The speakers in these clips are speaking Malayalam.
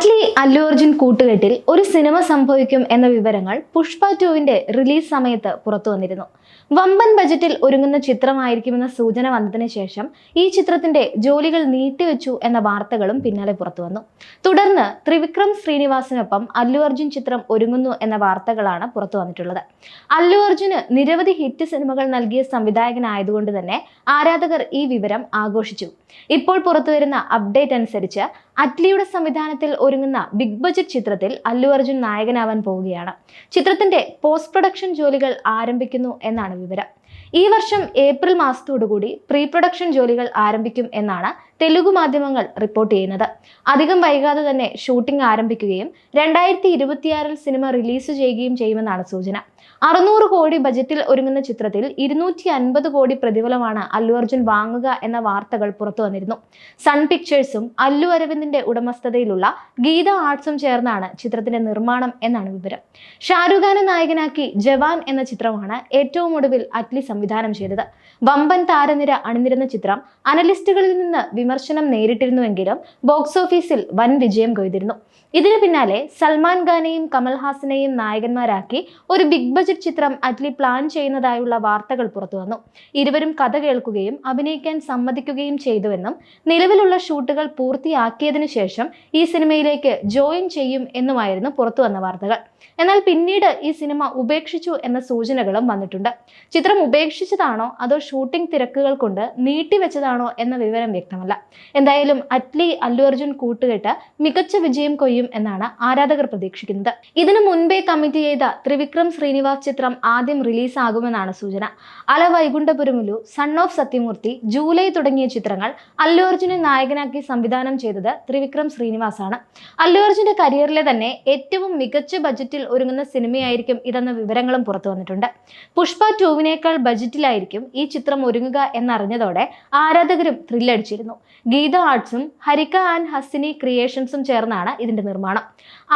അറ്റ്ലി അല്ലു അർജുൻ കൂട്ടുകെട്ടിൽ ഒരു സിനിമ സംഭവിക്കും എന്ന വിവരങ്ങൾ പുഷ്പ ടുവിന്റെ റിലീസ് സമയത്ത് പുറത്തു വന്നിരുന്നു. വമ്പൻ ബജറ്റിൽ ഒരുങ്ങുന്ന ചിത്രമായിരിക്കുമെന്ന സൂചന വന്നതിന് ശേഷം ഈ ചിത്രത്തിന്റെ ജോലികൾ നീട്ടിവെച്ചു എന്ന വാർത്തകളും പിന്നാലെ പുറത്തു വന്നു. തുടർന്ന് ത്രിവിക്രം ശ്രീനിവാസിനൊപ്പം അല്ലു അർജുൻ ചിത്രം ഒരുങ്ങുന്നു എന്ന വാർത്തകളാണ് പുറത്തു വന്നിട്ടുള്ളത്. അല്ലു അർജുന് നിരവധി ഹിറ്റ് സിനിമകൾ നൽകിയ സംവിധായകനായതുകൊണ്ട് തന്നെ ആരാധകർ ഈ വിവരം ആഘോഷിച്ചു. ഇപ്പോൾ പുറത്തുവരുന്ന അപ്ഡേറ്റ് അനുസരിച്ച് അറ്റ്ലിയുടെ സംവിധാനത്തിൽ ഒരുങ്ങുന്ന ബിഗ് ബജറ്റ് ചിത്രത്തിൽ അല്ലു അർജുൻ നായകനാവാൻ പോവുകയാണ്. ചിത്രത്തിന്റെ പോസ്റ്റ് പ്രൊഡക്ഷൻ ജോലികൾ ആരംഭിക്കുന്നു എന്നാണ് വിവരം. ഈ വർഷം ഏപ്രിൽ മാസത്തോടുകൂടി പ്രീ പ്രൊഡക്ഷൻ ജോലികൾ ആരംഭിക്കും എന്നാണ് തെലുഗു മാധ്യമങ്ങൾ റിപ്പോർട്ട് ചെയ്യുന്നത്. അധികം വൈകാതെ തന്നെ ഷൂട്ടിംഗ് ആരംഭിക്കുകയും രണ്ടായിരത്തി ഇരുപത്തിയാറിൽ സിനിമ റിലീസ് ചെയ്യുകയും ചെയ്യുമെന്നാണ് സൂചന. അറുന്നൂറ് കോടി ബജറ്റിൽ ഒരുങ്ങുന്ന ചിത്രത്തിൽ ഇരുന്നൂറ്റി അൻപത് കോടി പ്രതിഫലമാണ് അല്ലു അർജുൻ വാങ്ങുക എന്ന വാർത്തകൾ പുറത്തു വന്നിരുന്നു. സൺ പിക്ചേഴ്സും അല്ലു അരവിന്ദിന്റെ ഉടമസ്ഥതയിലുള്ള ഗീത ആർട്സും ചേർന്നാണ് ചിത്രത്തിന്റെ നിർമ്മാണം എന്നാണ് വിവരം. ഷാരൂഖ് ഖാനെ നായകനാക്കി ജവാൻ എന്ന ചിത്രമാണ് ഏറ്റവും ഒടുവിൽ അറ്റ്ലി സംവിധാനം ചെയ്തത്. വമ്പൻ താരനിര അണിനിരുന്ന ചിത്രം അനലിസ്റ്റുകളിൽ നിന്ന് വിമർശനം നേരിട്ടിരുന്നുവെങ്കിലും ബോക്സ് ഓഫീസിൽ വൻ വിജയം കൊയ്തിരുന്നു. ഇതിനു പിന്നാലെ സൽമാൻ ഖാനെയും കമൽഹാസനെയും നായകന്മാരാക്കി ഒരു ബിഗ് ബജറ്റ് ചിത്രം അറ്റ്ലി പ്ലാൻ ചെയ്യുന്നതായുള്ള വാർത്തകൾ പുറത്തു വന്നു ഇരുവരും കഥ കേൾക്കുകയും അഭിനയിക്കാൻ സമ്മതിക്കുകയും ചെയ്തുവെന്നും നിലവിലുള്ള ഷൂട്ടുകൾ പൂർത്തിയാക്കിയതിനു ശേഷം ഈ സിനിമയിലേക്ക് ജോയിൻ ചെയ്യും എന്നുമായിരുന്നു പുറത്തു വന്ന വാർത്തകൾ. എന്നാൽ പിന്നീട് ഈ സിനിമ ഉപേക്ഷിച്ചു എന്ന സൂചനകളും വന്നിട്ടുണ്ട്. ചിത്രം ഉപേക്ഷിച്ചതാണോ അതോ ഷൂട്ടിംഗ് തിരക്കുകൾ കൊണ്ട് നീട്ടിവെച്ചതാണോ എന്ന വിവരം വ്യക്തമല്ല. എന്തായാലും അറ്റ്ലി അല്ലു അർജുൻ കൂട്ടുകെട്ട് മികച്ച വിജയം കൊയ്യും എന്നാണ് ആരാധകർ പ്രതീക്ഷിക്കുന്നത്. ഇതിനു മുൻപേ കമ്മിറ്റ് ചെയ്ത ത്രിവിക്രം ശ്രീനിവാസ് ചിത്രം ആദ്യം റിലീസാകുമെന്നാണ് സൂചന. Ala Vaikunthapurramuloo son of Satyamurthy July തുടങ്ങിയ ചിത്രങ്ങൾ അല്ലു അർജുനെ നായകനാക്കി സംവിധാനം ചെയ്തത് ത്രിവിക്രം ശ്രീനിവാസാണ്. അല്ലു അർജുന്റെ കരിയറിലെ തന്നെ ഏറ്റവും മികച്ച ബജറ്റിൽ ഒരുങ്ങുന്ന സിനിമയായിരിക്കും ഇതെന്ന വിവരങ്ങളും പുറത്തു വന്നിട്ടുണ്ട്. പുഷ്പ ടൂവിനേക്കാൾ ബജറ്റിലായിരിക്കും ഈ ചിത്രം ഒരുങ്ങുക എന്നറിഞ്ഞതോടെ ആരാധകരും ത്രില്ലടിച്ചിരുന്നു ഗീത ആർട്സും ഹരിക ആൻഡ് ഹസിനി ക്രിയേഷൻസും ചേർന്നാണ് ഇതിന്റെ നിർമ്മാണം.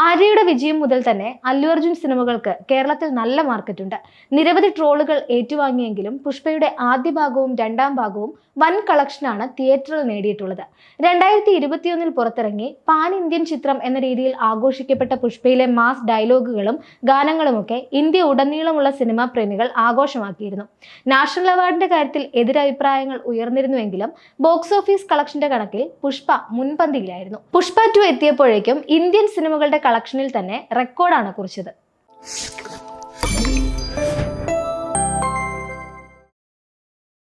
ആര്യയുടെ വിജയം മുതൽ തന്നെ അല്ലു അർജുൻ സിനിമകൾക്ക് കേരളത്തിൽ നല്ല മാർക്കറ്റുണ്ട് നിരവധി ട്രോളുകൾ ഏറ്റുവാങ്ങിയെങ്കിലും പുഷ്പയുടെ ആദ്യ ഭാഗവും രണ്ടാം ഭാഗവും വൻ കളക്ഷനാണ് തിയേറ്ററിൽ നേടിയിട്ടുള്ളത്. രണ്ടായിരത്തി ഇരുപത്തിയൊന്നിൽ പുറത്തിറങ്ങി പാൻ ഇന്ത്യൻ ചിത്രം എന്ന രീതിയിൽ ആഘോഷിക്കപ്പെട്ട പുഷ്പയിലെ മാസ് ഡയലോഗുകളും ഗാനങ്ങളുമൊക്കെ ഇന്ത്യ ഉടനീളമുള്ള സിനിമാ പ്രേമികൾ ആഘോഷമാക്കിയിരുന്നു. നാഷണൽ അവാർഡിന്റെ കാര്യത്തിൽ എതിരഭിപ്രായങ്ങൾ ഉയർന്നിരുന്നുവെങ്കിലും ബോക്സ് ഓഫീസ് കളക്ഷന്റെ കണക്കിൽ പുഷ്പ മുൻപന്തിയിലായിരുന്നു. പുഷ്പ ടു എത്തിയപ്പോഴേക്കും ഇന്ത്യൻ സിനിമകളുടെ കളക്ഷനിൽ തന്നെ റെക്കോർഡാണ് കുറിച്ചത്.